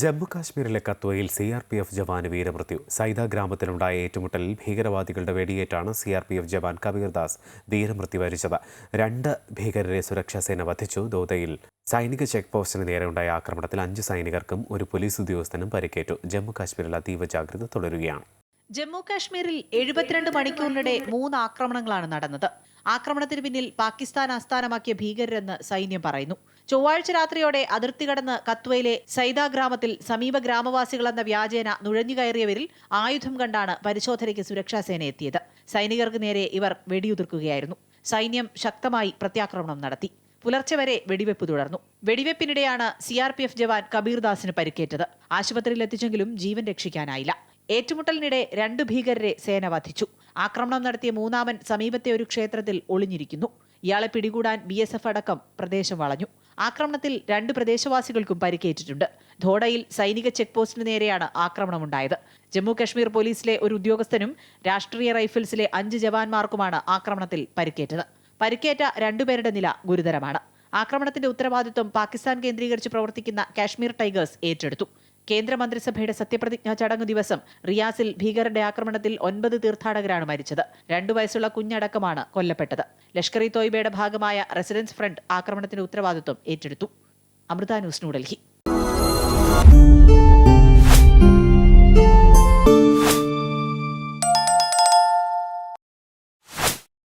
ജമ്മു കാശ്മീരിലെ കത്വയിൽ C R P F ജവാന് വീരമൃത്യു. സൈദ ഗ്രാമത്തിലുണ്ടായ ഏറ്റുമുട്ടലിൽ ഭീകരവാദികളുടെ വെടിയേറ്റാണ് C R P F jawan Kabirdas വീരമൃത്യു വരിച്ചത്. രണ്ട് ഭീകരരെ സുരക്ഷാസേന വധിച്ചു. ദോതയിൽ സൈനിക ചെക്ക് പോസ്റ്റിന് നേരെയുണ്ടായ ആക്രമണത്തിൽ അഞ്ച് സൈനികർക്കും ഒരു പോലീസ് ഉദ്യോഗസ്ഥനും പരിക്കേറ്റു. ജമ്മു കാശ്മീരിൽ അതീവ ജാഗ്രത തുടരുകയാണ്. ജമ്മു കാശ്മീരിൽ എഴുപത്തിരണ്ട് മണിക്കൂറിനിടെ മൂന്ന് ആക്രമണങ്ങളാണ് നടന്നത്. ആക്രമണത്തിന് പിന്നിൽ പാകിസ്ഥാൻ ആസ്ഥാനമാക്കിയ ഭീകരരെന്ന് സൈന്യം പറയുന്നു. ചൊവ്വാഴ്ച രാത്രിയോടെ അതിർത്തി കടന്ന് കത്വയിലെ സൈദ ഗ്രാമത്തിൽ സമീപ ഗ്രാമവാസികളെന്ന വ്യാജേന നുഴഞ്ഞുകയറിയവരിൽ ആയുധം കണ്ടാണ് പരിശോധനയ്ക്ക് സുരക്ഷാസേന എത്തിയത്. സൈനികർക്ക് നേരെ ഇവർ വെടിയുതിർക്കുകയായിരുന്നു. സൈന്യം ശക്തമായി പ്രത്യാക്രമണം നടത്തി. പുലർച്ചെ വരെ വെടിവെപ്പ് തുടർന്നു. വെടിവെപ്പിനിടെയാണ് C R P F jawan കബീർദാസിന് പരിക്കേറ്റത്. ആശുപത്രിയിൽ എത്തിച്ചെങ്കിലും ജീവൻ രക്ഷിക്കാനായില്ല. ഏറ്റുമുട്ടലിനിടെ രണ്ട് ഭീകരരെ സേന വധിച്ചു. ആക്രമണം നടത്തിയ മൂന്നാമൻ സമീപത്തെ ഒരു ക്ഷേത്രത്തിൽ ഒളിഞ്ഞിരിക്കുന്നു. ഇയാളെ പിടികൂടാൻ ബി എസ് എഫ് അടക്കം പ്രദേശം വളഞ്ഞു. ആക്രമണത്തിൽ രണ്ട് പ്രദേശവാസികൾക്കും പരിക്കേറ്റിട്ടുണ്ട്. ധോഡയിൽ സൈനിക ചെക്ക് പോസ്റ്റിന് നേരെയാണ് ആക്രമണമുണ്ടായത്. ജമ്മു കശ്മീർ പോലീസിലെ ഒരു ഉദ്യോഗസ്ഥനും രാഷ്ട്രീയ റൈഫിൾസിലെ അഞ്ച് ജവാന്മാർക്കുമാണ് ആക്രമണത്തിൽ പരിക്കേറ്റത്. പരിക്കേറ്റ രണ്ടുപേരുടെ നില ഗുരുതരമാണ്. ആക്രമണത്തിന്റെ ഉത്തരവാദിത്വം പാകിസ്ഥാൻ കേന്ദ്രീകരിച്ച് പ്രവർത്തിക്കുന്ന കാശ്മീർ ടൈഗേഴ്സ് ഏറ്റെടുത്തു. കേന്ദ്രമന്ത്രിസഭയുടെ സത്യപ്രതിജ്ഞാ ചടങ്ങ് ദിവസം റിയാസിൽ ഭീകരരുടെ ആക്രമണത്തിൽ ഒൻപത് തീർത്ഥാടകരാണ് മരിച്ചത്. രണ്ടു വയസ്സുള്ള കുഞ്ഞടക്കമാണ് കൊല്ലപ്പെട്ടത്. ലഷ്കർ ഇ തോയ്ബയുടെ ഭാഗമായ റെസിഡൻസ് ഫ്രണ്ട് ആക്രമണത്തിന്റെ ഉത്തരവാദിത്വം ഏറ്റെടുത്തു. അമൃത ന്യൂസ് ന്യൂഡൽഹി.